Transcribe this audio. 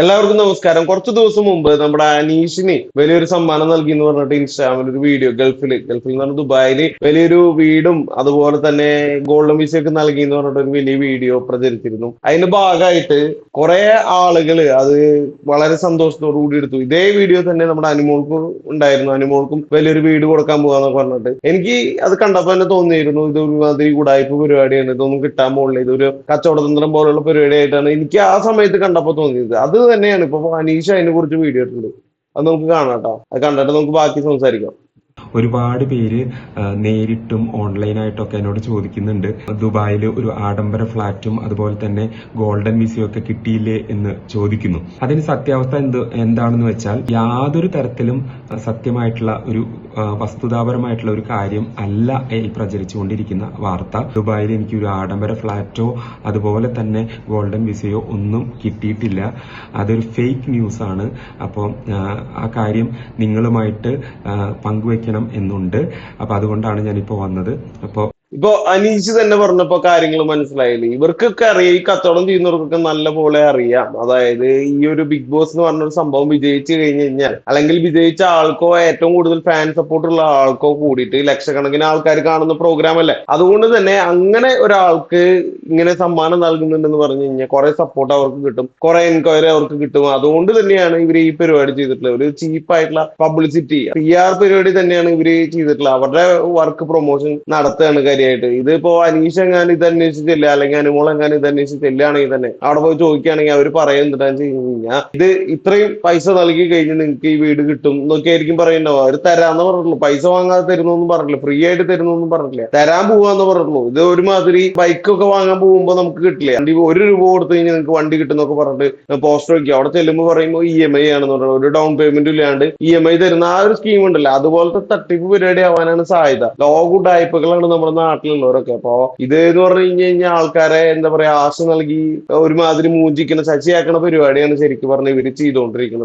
എല്ലാവർക്കും നമസ്കാരം. കുറച്ച് ദിവസം മുമ്പ് നമ്മുടെ അനീഷിന് വലിയൊരു സമ്മാനം നൽകി എന്ന് പറഞ്ഞിട്ട് ഇൻസ്റ്റാഗ്രാമിൽ ഒരു വീഡിയോ ഗൾഫിൽ ഗൾഫിൽ എന്ന് പറഞ്ഞാൽ ദുബായിൽ വലിയൊരു വീടും അതുപോലെ തന്നെ ഗോൾഡൻ വിസയൊക്കെ നൽകി എന്ന് പറഞ്ഞിട്ട് ഒരു വലിയ വീഡിയോ പ്രചരിച്ചിരുന്നു. അതിന്റെ ഭാഗമായിട്ട് കുറെ ആളുകൾ അത് വളരെ സന്തോഷത്തോടു കൂടി എടുത്തു. ഇതേ വീഡിയോ തന്നെ നമ്മുടെ അനുമോൾക്കും ഉണ്ടായിരുന്നു. അനുമോൾക്കും വലിയൊരു വീട് കൊടുക്കാൻ പോകാന്നൊക്കെ പറഞ്ഞിട്ട്. എനിക്ക് അത് കണ്ടപ്പോ തന്നെ തോന്നിയിരുന്നു ഇത് ഒരുമാതിരി കൂടായ്പ പരിപാടിയാണ്. ഇതൊന്നും കിട്ടാൻ പോകുന്നില്ല ഇതൊരു കച്ചവടതന്ത്രം പോലുള്ള പരിപാടിയായിട്ടാണ് എനിക്ക് ആ സമയത്ത് കണ്ടപ്പോ തോന്നിയത്. അത് തന്നെയാണ്. ഇപ്പൊ അനീഷ് അതിനെ കുറിച്ച് വീഡിയോ ഇട്ടിട്ടുണ്ട്. അത് നമുക്ക് കാണാട്ടോ അത് കണ്ടിട്ട് നമുക്ക് ബാക്കി സംസാരിക്കാം. ഒരുപാട് പേര് നേരിട്ടും ഓൺലൈനായിട്ടൊക്കെ എന്നോട് ചോദിക്കുന്നുണ്ട്. ദുബായിൽ ഒരു ആഡംബര ഫ്ലാറ്റും അതുപോലെ തന്നെ ഗോൾഡൻ വിസയും ഒക്കെ കിട്ടിയില്ലേ എന്ന് ചോദിക്കുന്നു. അതിന് സത്യാവസ്ഥ എന്ത് എന്താണെന്ന് വെച്ചാൽ യാതൊരു തരത്തിലും സത്യമായിട്ടുള്ള ഒരു വസ്തുതാപരമായിട്ടുള്ള ഒരു കാര്യം അല്ല ഈ പ്രചരിച്ചുകൊണ്ടിരിക്കുന്ന വാർത്ത. ദുബായിൽ എനിക്ക് ഒരു ആഡംബര ഫ്ലാറ്റോ അതുപോലെ തന്നെ ഗോൾഡൻ വിസയോ ഒന്നും കിട്ടിയിട്ടില്ല. അതൊരു ഫേക്ക് ന്യൂസ് ആണ് അപ്പോൾ ആ കാര്യം നിങ്ങളുമായിട്ട് പങ്കുവെക്കണം എന്നുണ്ട്. അപ്പൊ അതുകൊണ്ടാണ് ഞാനിപ്പോ വന്നത്. അപ്പോൾ ഇപ്പൊ അനീഷ് തന്നെ പറഞ്ഞപ്പോ കാര്യങ്ങൾ മനസ്സിലായില്ലേ? ഇവർക്കൊക്കെ അറിയാം ഈ കച്ചവടം ചെയ്യുന്നവർക്കൊക്കെ നല്ല പോലെ അറിയാം. അതായത് ഈ ഒരു ബിഗ് ബോസ് എന്ന് പറഞ്ഞ ഒരു സംഭവം വിജയിച്ചു കഴിഞ്ഞു കഴിഞ്ഞാൽ അല്ലെങ്കിൽ വിജയിച്ച ആൾക്കോ ഏറ്റവും കൂടുതൽ ഫാൻ സപ്പോർട്ട് ഉള്ള ആൾക്കോ കൂടിയിട്ട് ലക്ഷക്കണക്കിന് ആൾക്കാർ കാണുന്ന പ്രോഗ്രാം അല്ലേ? അതുകൊണ്ട് തന്നെ അങ്ങനെ ഒരാൾക്ക് ഇങ്ങനെ സമ്മാനം നൽകുന്നുണ്ടെന്ന് പറഞ്ഞു കഴിഞ്ഞാൽ കുറെ സപ്പോർട്ട് അവർക്ക് കിട്ടും കുറെ എൻക്വയറി അവർക്ക് കിട്ടും. അതുകൊണ്ട് തന്നെയാണ് ഇവർ ഈ പരിപാടി ചെയ്തിട്ടുള്ളത്. ഒരു ചീപ്പായിട്ടുള്ള പബ്ലിസിറ്റി പി ആർ പരിപാടി തന്നെയാണ് ഇവർ ചെയ്തിട്ടുള്ളത്. അവരുടെ വർക്ക് പ്രൊമോഷൻ നടത്തുകയാണ് കാര്യമായിട്ട് ഇതിപ്പോ അനീഷ് എങ്ങാനും ഇത് അന്വേഷിച്ചില്ല അല്ലെങ്കിൽ അനുമോൾ എങ്ങാനും ഇത് അന്വേഷിച്ചില്ലാണെങ്കിൽ തന്നെ അവിടെ പോയി ചോദിക്കുകയാണെങ്കിൽ അവർ പറയുന്നത് കഴിഞ്ഞാൽ ഇത് ഇത്രയും പൈസ നൽകി കഴിഞ്ഞ് നിങ്ങൾക്ക് ഈ വീട് കിട്ടും എന്നൊക്കെ ആയിരിക്കും പറയുന്നുണ്ടാവും അവർ തരാന്ന് പറഞ്ഞിട്ടുള്ളൂ. പൈസ വാങ്ങാതെ തരുന്നൊന്നും പറഞ്ഞില്ല ഫ്രീ ആയിട്ട് തരുന്നൊന്നും പറഞ്ഞില്ല തരാൻ പോവാന്ന് പറഞ്ഞിട്ടുള്ളൂ. ഇത് ഒരുമാതിരി ബൈക്കൊക്കെ വാങ്ങാൻ പോകുമ്പോൾ നമുക്ക് കിട്ടില്ല. വണ്ടി ഒരു രൂപ കൊടുത്തു കഴിഞ്ഞാൽ നിങ്ങൾക്ക് വണ്ടി കിട്ടുന്നൊക്കെ പറഞ്ഞിട്ട് പോസ്റ്റർ വയ്ക്കുക അവിടെ ചെല്ലുമ്പോൾ പറയുമ്പോൾ ഇ എം ഐ ആണെന്ന് പറഞ്ഞത് ഒരു ഡൗൺ പേയ്മെന്റ് ഇല്ലാണ്ട് ഇ എം ഐ തരുന്ന ആ ഒരു സ്കീം ഉണ്ടല്ലോ. അതുപോലത്തെ തട്ടിപ്പ് പരിപാടി ആവാനാണ് സാധ്യത. ലോക ടൈപ്പുകളാണ് നമ്മുടെ നാട്ടിലുള്ളവരൊക്കെ അപ്പോ ഇത് എന്ന് പറഞ്ഞു കഴിഞ്ഞു കഴിഞ്ഞാൽ ആൾക്കാരെ എന്താ പറയാ ആശ നൽകി ഒരുമാതിരി മൂഞ്ചിക്കുന്ന ശശിയാക്കണ പരിപാടിയാണ് ശരിക്കും പറഞ്ഞ ഇവർ ചെയ്തുകൊണ്ടിരിക്കുന്നത്